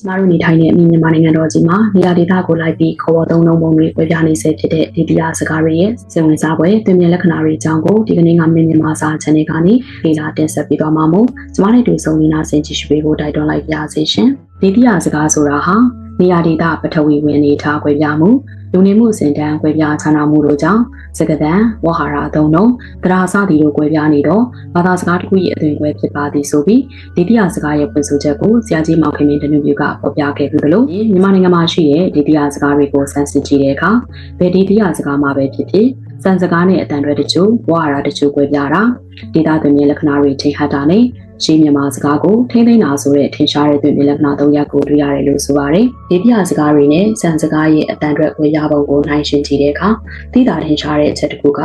ကျမတို့နေထိုင်တဲ့အမိမြန်မာနိုင်ငံတော်ကြီးမှာနေရာဒေသကိုလိုက်ပြီးခေါ်ဝေါ်သုံးလုံးပုံတွေပြပြနေစေဖြစ်တဲ့ဒီတရားစကားတွေရဲ့စိတ်ဝင်စားပွဲတွင်မြင်လက္ခဏာတွေအကြောင်းကိုဒီကနေ့ကမြင်မြန်မာစာ channel ကနေလေ့လာတင်ဆက်ပေးသွားမှာမို့ကျမတို့တူဆုံးနေတာဆင်ကြည့်ရှုပေးဖို့တိုက်တွန်းလိုက်ပါရစေရှင်ဒီတရားစကားဆိုတာဟာ နေရာဒေသပထဝီဝင်အနေထားကွဲပြားမှုလူနေမှုစင်တန်းကွဲပြားခြားနားမှုတို့ကြောင့်စကဒံဝဟာရအသုံးလုံးတရားစသည်တို့ကွဲပြားနေတော့ဘာသာစကားတစ်ခုရဲ့အသွင်ကွဲဖြစ်ပါသည်ဆိုပြီးဒီတရားစကားရဲ့ဖွင့်ဆိုချက်ကိုဆရာကြီးမောင်ခင်မင်းတနုပြကဖော်ပြခဲ့ပြီးသလိုမြန်မာနိုင်ငံမှာရှိတဲ့ဒီတရားစကားတွေကိုစမ်းစစ်ကြည့်တဲ့အခါဘယ်ဒီတရားစကားမှာပဲဖြစ်ဖြစ်စံစကားနဲ့အတန်တွေတချို့ဝါရတချို့ကွဲပြားတာဒေတာသွင်မြင်လက္ခဏာတွေချိန်ဟတ်တာနဲ့ ရှင်းမြန်မာစကားကိုထိမ့်သိမ့်တာဆိုတဲ့ထင်ရှားတဲ့သွင်မြင်လက္ခဏာ၃ရပ်ကိုတွေ့ရတယ်လို့ဆိုပါတယ်။ဒီပြစကားတွေနဲ့စံစကားရဲ့အတန်တွေကွဲပြားပုံကိုနှိုင်းယှဉ်ကြည့်တဲ့အခါသိတာထင်ရှားတဲ့အချက်တစ်ခုက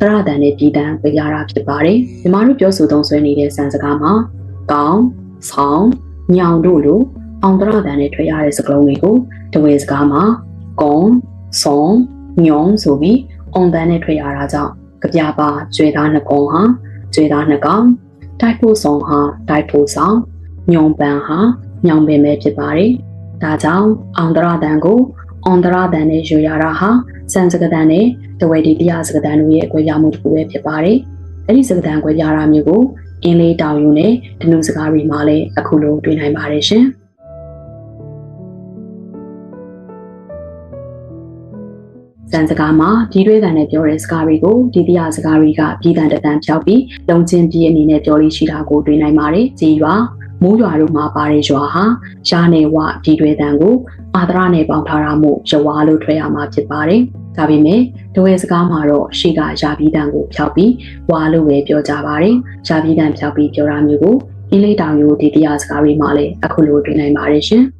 သရတန်နဲ့ပြည်တန်ကွဲပြားတာဖြစ်ပါတယ်။ညီမတို့ပြောဆိုသုံးဆွဲနေတဲ့စံစကားမှာကောင်းဆောင်ညောင်တို့လိုအောင်သရတန်နဲ့ထွက်ရတဲ့စကားလုံးတွေကိုတဝဲစကားမှာကုံဆောင်ညောင်ဆိုပြီးအောင်တန်နဲ့ထွက်ရတာကြောင့်ကြပြပါကျွေသားနှစ်ကုံဟာကျွေသားနှစ်ကောင် တိုက်ဖို့ဆောင်ဟာတိုက်ဖို့ဆောင်ညောင်ပန်ဟာညောင်ပင်ပဲဖြစ်ပါတယ်။ဒါကြောင့်အောင်တရတန်ကိုအောင်တရတန်နဲ့ယူရတာဟာစံစကတန်နဲ့တဝဲဒီတရားစကတန်တို့ရဲ့အကွဲပြားမှုတစ်ခုပဲဖြစ်ပါတယ်။အဲ့ဒီစကတန်ကွဲပြားတာမျိုးကိုအင်းလေးတောင်ယူနဲ့ဒနုစကားတွေမှာလည်းအခုလိုတွေ့နိုင်ပါတယ်ရှင်။ စံစကားမှာဒီတွေးတန်နဲ့ပြောတဲ့စကားတွေကိုဒီတရားစကားတွေကပြည်တန်တန်ဖြောက်ပြီးလုံချင်းပြီးအနေနဲ့ပြောလို့ရှိတာကိုတွေ့နိုင်ပါတယ်။ကြီးရွာမိုးရွာတို့မှာပါတဲ့ရွာဟာရှားနေဝဒီတွေတန်ကိုအာဒရနဲ့ပေါင်းထားတာမို့ရွာလို့ထွက်ရမှာဖြစ်ပါတယ်။ဒါပေမဲ့ဒဝဲစကားမှာတော့ရှေ့ကယာပြီးတန်ကိုဖြောက်ပြီးဝါလို့ပဲပြောကြပါတယ်။ယာပြီးတန်ဖြောက်ပြီးပြောတာမျိုးကိုအင်းလေးတောင်ရိုးဒီတရားစကားတွေမှာလည်းအခုလိုတွေ့နိုင်ပါတယ်ရှင်။